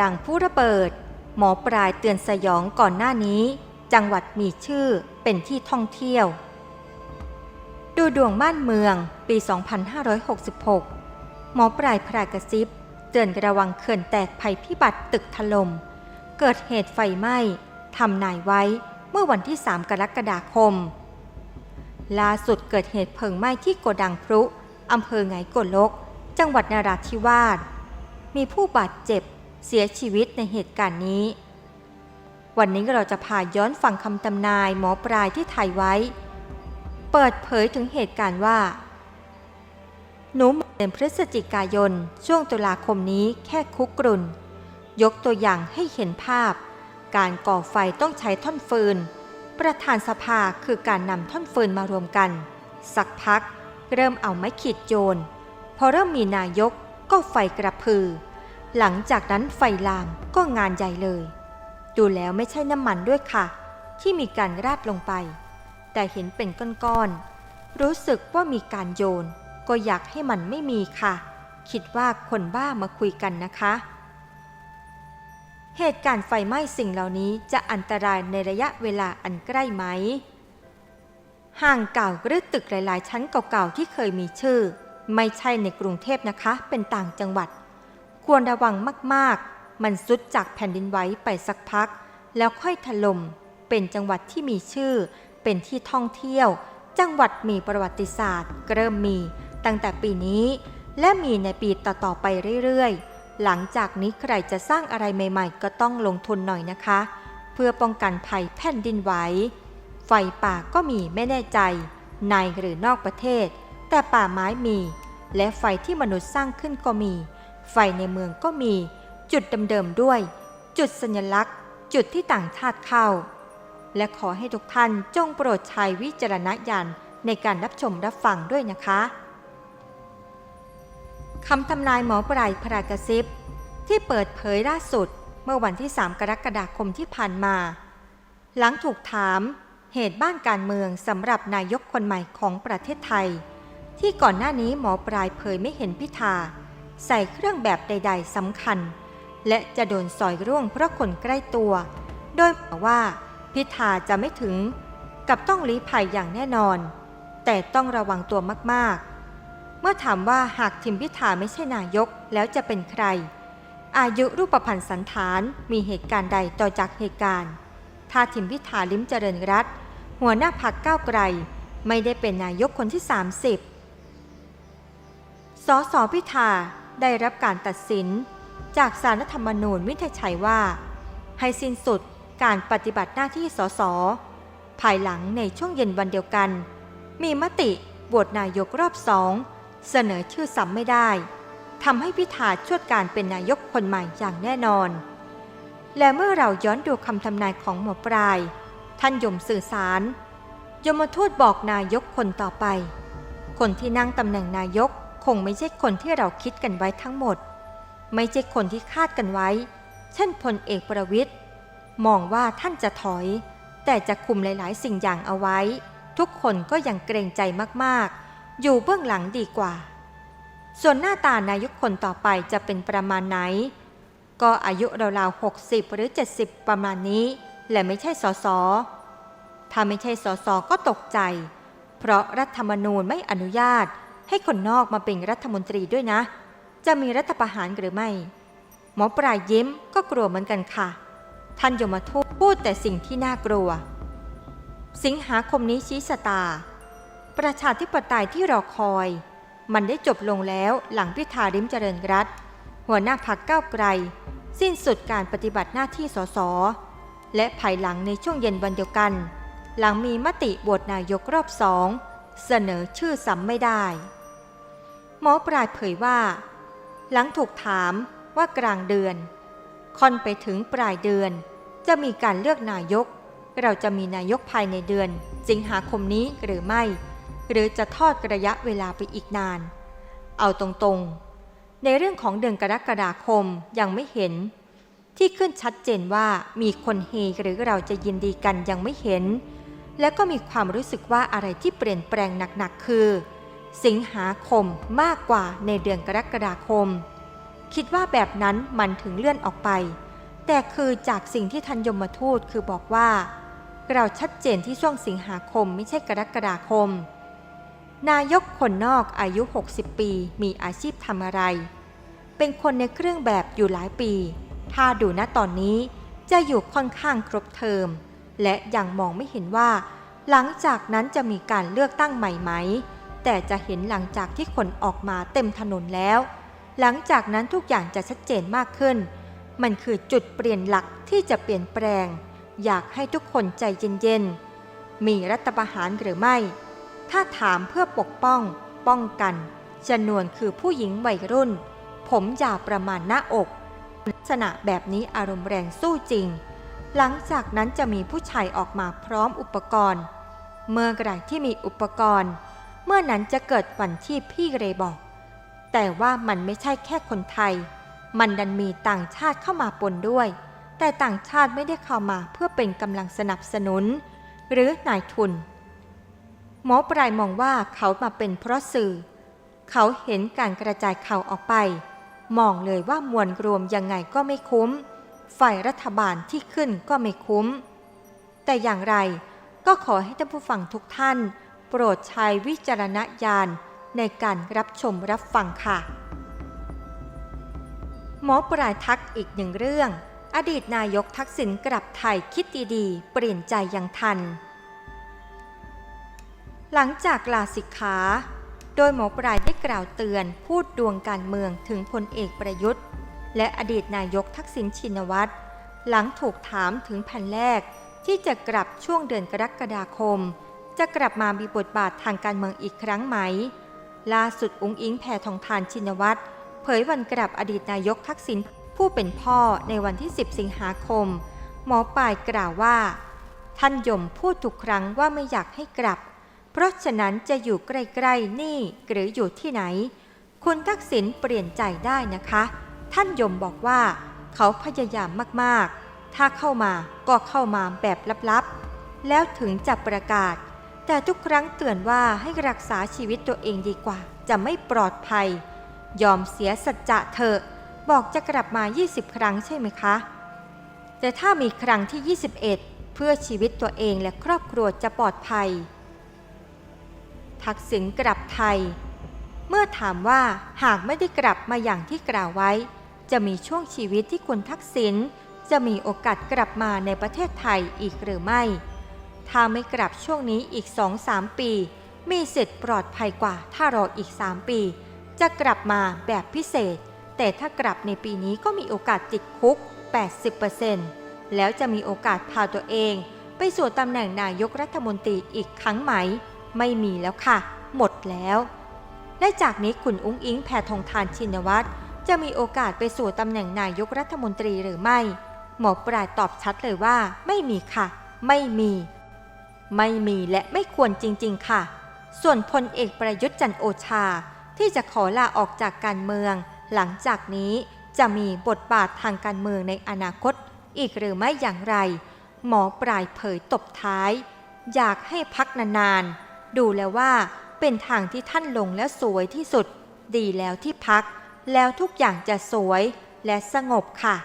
ดังผู้ระเบิด หมอปลายเตือนสยองก่อนหน้านี้ จังหวัดมีชื่อเป็นที่ท่องเที่ยว ดูดวงบ้านเมืองปี 2566 หมอปลายพรากระซิบ เตือนระวังเขื่อนแตกภัยพิบัติตึกถล่มเกิดเหตุไฟไหม้ทำนายไว้เมื่อวันที่ 3 กรกฎาคม ล่าสุดเกิดเหตุเพลิงไหม้ที่โกดังพลุอำเภอไงโกลก จังหวัดนราธิวาสมีผู้บาดเจ็บ เสียชีวิตในเหตุการณ์นี้ วันนี้เราจะพาย้อนฟังคำตำนายหมอปลายที่ถ่ายไว้ เปิดเผยถึงเหตุการณ์ว่า หนูเดือนพฤศจิกายน ช่วงตุลาคมนี้แค่คุกกรุ่นยกตัวอย่างให้เห็นภาพ การก่อไฟต้องใช้ท่อนฟืน ประธานสภาคือการนำท่อนฟืนมารวมกัน สักพักเริ่มเอาไม้ขีดโยน พอเริ่มมีนายกก็ไฟกระพือ หลังจากนั้นไฟลามก็งานใหญ่เลย ดูแล้วไม่ใช่น้ำมันด้วยค่ะ ที่มีการราดลงไป แต่เห็นเป็นก้อนๆ รู้สึกว่ามีการโยน ก็อยากให้มันไม่มีค่ะ คิดว่าคนบ้ามาคุยกันนะคะ เหตุการณ์ไฟไหม้สิ่งเหล่านี้จะอันตรายในระยะเวลาอันใกล้ไหม ห่างเก่าหรือตึกหลาย ๆ ชั้นเก่าๆที่เคยมีชื่อ ไม่ใช่ในกรุงเทพนะคะ เป็นต่างจังหวัด ควรระวังมากๆ มันซุดจากแผ่นดินไหวไปสักพัก แล้วค่อยถล่ม เป็นจังหวัดที่มีชื่อ เป็นที่ท่องเที่ยว จังหวัดมีประวัติศาสตร์ เริ่มมีตั้งแต่ปีนี้ และมีในปีต่อๆไปเรื่อยๆ หลังจากนี้ใครจะสร้างอะไรใหม่ๆ ก็ต้องลงทุนหน่อยนะคะ เพื่อป้องกันภัยแผ่นดินไหว ไฟป่าก็มีไม่แน่ใจ ในหรือนอกประเทศ แต่ป่าไม้มี และไฟที่มนุษย์สร้างขึ้นก็มี ไฟในเมืองก็มีจุดเดิมๆด้วย จุดสัญลักษณ์ จุดที่ต่างชาติเข้า และขอให้ทุกท่านจงโปรดใช้วิจารณญาณในการรับชมรับฟังด้วยนะคะคำทำนายหมอปลายพรากระซิบที่เปิดเผยล่าสุดเมื่อวันที่ 3 กรกฎาคมที่ผ่านมา หลังถูกถามเหตุบ้านการเมืองสำหรับนายกคนใหม่ของประเทศไทย ที่ก่อนหน้านี้หมอปลายเผยไม่เห็นพิธา ใส่เครื่องแบบใด ๆสำคัญ และจะโดนสอยร่วงเพราะคนใกล้ตัว โดยบอกว่าพิธาจะไม่ถึง กับต้องลี้ภัยอย่างแน่นอน แต่ต้องระวังตัวมากๆ เมื่อถามว่าหากทิมพิธาไม่ใช่นายกแล้วจะเป็นใคร อายุรูปพันธ์สันฐานมีเหตุการณ์ใดต่อจากเหตุการณ์ถ้าทิมพิธาลิ้มเจริญรัตหัวหน้าพักก้าวไกล ไม่ได้เป็นนายกคนที่ 30สสพิธา ได้รับการตัดสิน จากสารรัฐธรรมนูญวินิจฉัยว่า ให้สิ้นสุดการปฏิบัติหน้าที่สส ภายหลังในช่วงเย็นวันเดียวกัน มีมติบวชนายกรอบสอง เสนอชื่อซ้ำไม่ได้ทำให้พิธาชวดการเป็นนายกคนใหม่อย่างแน่นอน และเมื่อเราย้อนดูคำทำนายของหมอปลาย ท่านยมสื่อสาร ยมทูตบอกนายกคนต่อไป คนที่นั่งตำแหน่งนายก คงไม่ใช่คนที่เราคิดกันไว้ทั้งหมด ไม่ใช่คนที่คาดกันไว้ เช่นพลเอกประวิทย์มองว่าท่านจะถอย แต่จะคุมหลาย ๆ สิ่งอย่างเอาไว้ ทุกคนก็ยังเกรงใจมากๆ อยู่เบื้องหลังดีกว่า ส่วนหน้าตานายกคนต่อไปจะเป็นประมาณไหน ก็อายุราวๆ60 หรือ 70 ประมาณนี้ และไม่ใช่สอสอถ้าไม่ใช่สอสอก็ตกใจ เพราะรัฐธรรมนูญไม่อนุญาต ให้คนนอกมาเป็นรัฐมนตรีด้วยนะ จะมีรัฐประหารหรือไม่ หมอปลายยิ้มก็กลัวเหมือนกันค่ะ ท่านยมทูตพูดแต่สิ่งที่น่ากลัว สิงหาคมนี้ชี้สตา ประชาธิปไตยที่รอคอย มันได้จบลงแล้วหลังพิธาริมเจริญรัตหัวหน้าพักก้าวไกล สิ้นสุดการปฏิบัติหน้าที่สสและภายหลังในช่วงเย็นวันเดียวกัน หลังมีมติบวชนายกรอบสองเสนอชื่อซ้ำไม่ได้ หมอปลายเผยว่า หลังถูกถามว่ากลางเดือนค่อนไปถึงปลายเดือน จะมีการเลือกนายก เราจะมีนายกภายในเดือน สิงหาคมนี้หรือไม่ หรือจะทอดระยะเวลาไปอีกนาน เอาตรงๆ ในเรื่องของเดือนกรกฎาคมยังไม่เห็น ที่ขึ้นชัดเจนว่ามีคนเฮหรือเราจะยินดีกันยังไม่เห็น และก็มีความรู้สึกว่าอะไรที่เปลี่ยนแปลงหนักๆคือ สิงหาคมมากกว่าในเดือนกรกฎาคม คิดว่าแบบนั้นมันถึงเลื่อนออกไป แต่คือจากสิ่งที่ทันยมทูตคือบอกว่า เราชัดเจนที่ช่วงสิงหาคมไม่ใช่กรกฎาคม นายกคนนอกอายุ 60 ปีมีอาชีพทำอะไร เป็นคนในเครื่องแบบอยู่หลายปี ถ้าดูณตอนนี้จะอยู่ค่อนข้างครบเทอม และยังมองไม่เห็นว่า หลังจากนั้นจะมีการเลือกตั้งใหม่ไหม แต่จะเห็นหลังจากที่คนออกมาเต็มถนนแล้ว หลังจากนั้นทุกอย่างจะชัดเจนมากขึ้น มันคือจุดเปลี่ยนหลักที่จะเปลี่ยนแปลง อยากให้ทุกคนใจเย็นๆ มีรัฐประหารหรือไม่ ถ้าถามเพื่อปกป้อง ป้องกันจำนวนคือผู้หญิงวัยรุ่น ผมยาวประมาณหน้าอก ลักษณะแบบนี้อารมณ์แรงสู้จริง หลังจากนั้นจะมีผู้ชายออกมาพร้อมอุปกรณ์ เมื่อไหรที่มีอุปกรณ์ เมื่อนั้นจะเกิดวันที่พี่เรบอก แต่ว่ามันไม่ใช่แค่คนไทย มันดันมีต่างชาติเข้ามาปนด้วย แต่ต่างชาติไม่ได้เข้ามาเพื่อเป็นกำลังสนับสนุน หรือนายทุน หมอปลายมองว่าเขามาเป็นเพราะสื่อ เขาเห็นการกระจายข่าวออกไป มองเลยว่ามวลรวมยังไงก็ไม่คุ้ม ฝ่ายรัฐบาลที่ขึ้นก็ไม่คุ้ม แต่อย่างไรก็ขอให้ท่านผู้ฟังทุกท่าน โปรดใช้วิจารณญาณในการรับชมรับฟังค่ะ หมอปลายทักอีกหนึ่งเรื่อง อดีตนายกทักษิณกลับไทยคิดดีๆ เปลี่ยนใจยังทัน หลังจากลาสิกขา โดยหมอปลายได้กล่าวเตือนพูดดวงการเมืองถึงพลเอกประยุทธ์ และอดีตนายกทักษิณชินวัตรหลังถูกถามถึงแผ่นแรกที่จะกลับช่วงเดือนกรกฎาคม จะกลับมามีบทบาททางการเมืองอีกครั้งไหม ล่าสุดอุ้งอิงแพทองทานชินวัตรเผยวันกลับอดีตนายกทักษิณผู้เป็นพ่อในวันที่ 10 สิงหาคม หมอปลายกล่าวว่า ท่านยมพูดทุกครั้งว่าไม่อยากให้กลับ เพราะฉะนั้นจะอยู่ใกล้ๆนี่หรืออยู่ที่ไหน คุณทักษิณเปลี่ยนใจได้นะคะ ท่านยมบอกว่า เขาพยายามมากๆ ถ้าเข้ามาก็เข้ามาแบบลับๆ แล้วถึงจะประกาศ แต่ทุกครั้งเตือนว่าให้รักษาชีวิตตัวเองดีกว่า จะไม่ปลอดภัย ยอมเสียสัจจะเถอะ บอกจะกลับมา 20 ครั้งใช่ไหมคะ แต่ถ้ามีครั้งที่ 21 เพื่อชีวิตตัวเองและครอบครัวจะปลอดภัย ทักษิณกลับไทย เมื่อถามว่าหากไม่ได้กลับมาอย่างที่กล่าวไว้ จะมีช่วงชีวิตที่คุณทักษิณจะมีโอกาสกลับมาในประเทศไทยอีกหรือไม่ ถ้าไม่กลับช่วงนี้อีก 2-3 ปี มีสิทธิ์ปลอดภัยกว่าถ้ารออีก 3 ปี จะกลับมาแบบพิเศษ แต่ถ้ากลับในปีนี้ก็มีโอกาสติดคุก 80%แล้วจะมีโอกาสพาตัวเอง ไปสู่ตำแหน่งนายกรัฐมนตรีอีกครั้งไหม ไม่มีแล้วค่ะ หมดแล้ว และจากนี้คุณอุ้งอิงแพทองทานชินวัตรจะมีโอกาสไปสู่ตำแหน่งนายกรัฐมนตรีหรือไม่ หมอปลายตอบชัดเลยว่า ไม่มีค่ะ ไม่มี ไม่มีและไม่ควรจริง ๆ ค่ะ ส่วนพลเอกประยุทธ์จันโอชา ที่จะขอลาออกจากการเมือง หลังจากนี้จะมีบทบาททางการเมืองในอนาคต อีกหรือไม่อย่างไร หมอปลายเผยตบท้าย อยากให้พักนานๆ ดูแล้วว่าเป็นทางที่ท่านลงแล้วสวยที่สุด ดีแล้วที่พัก แล้วทุกอย่างจะสวยและสงบค่ะ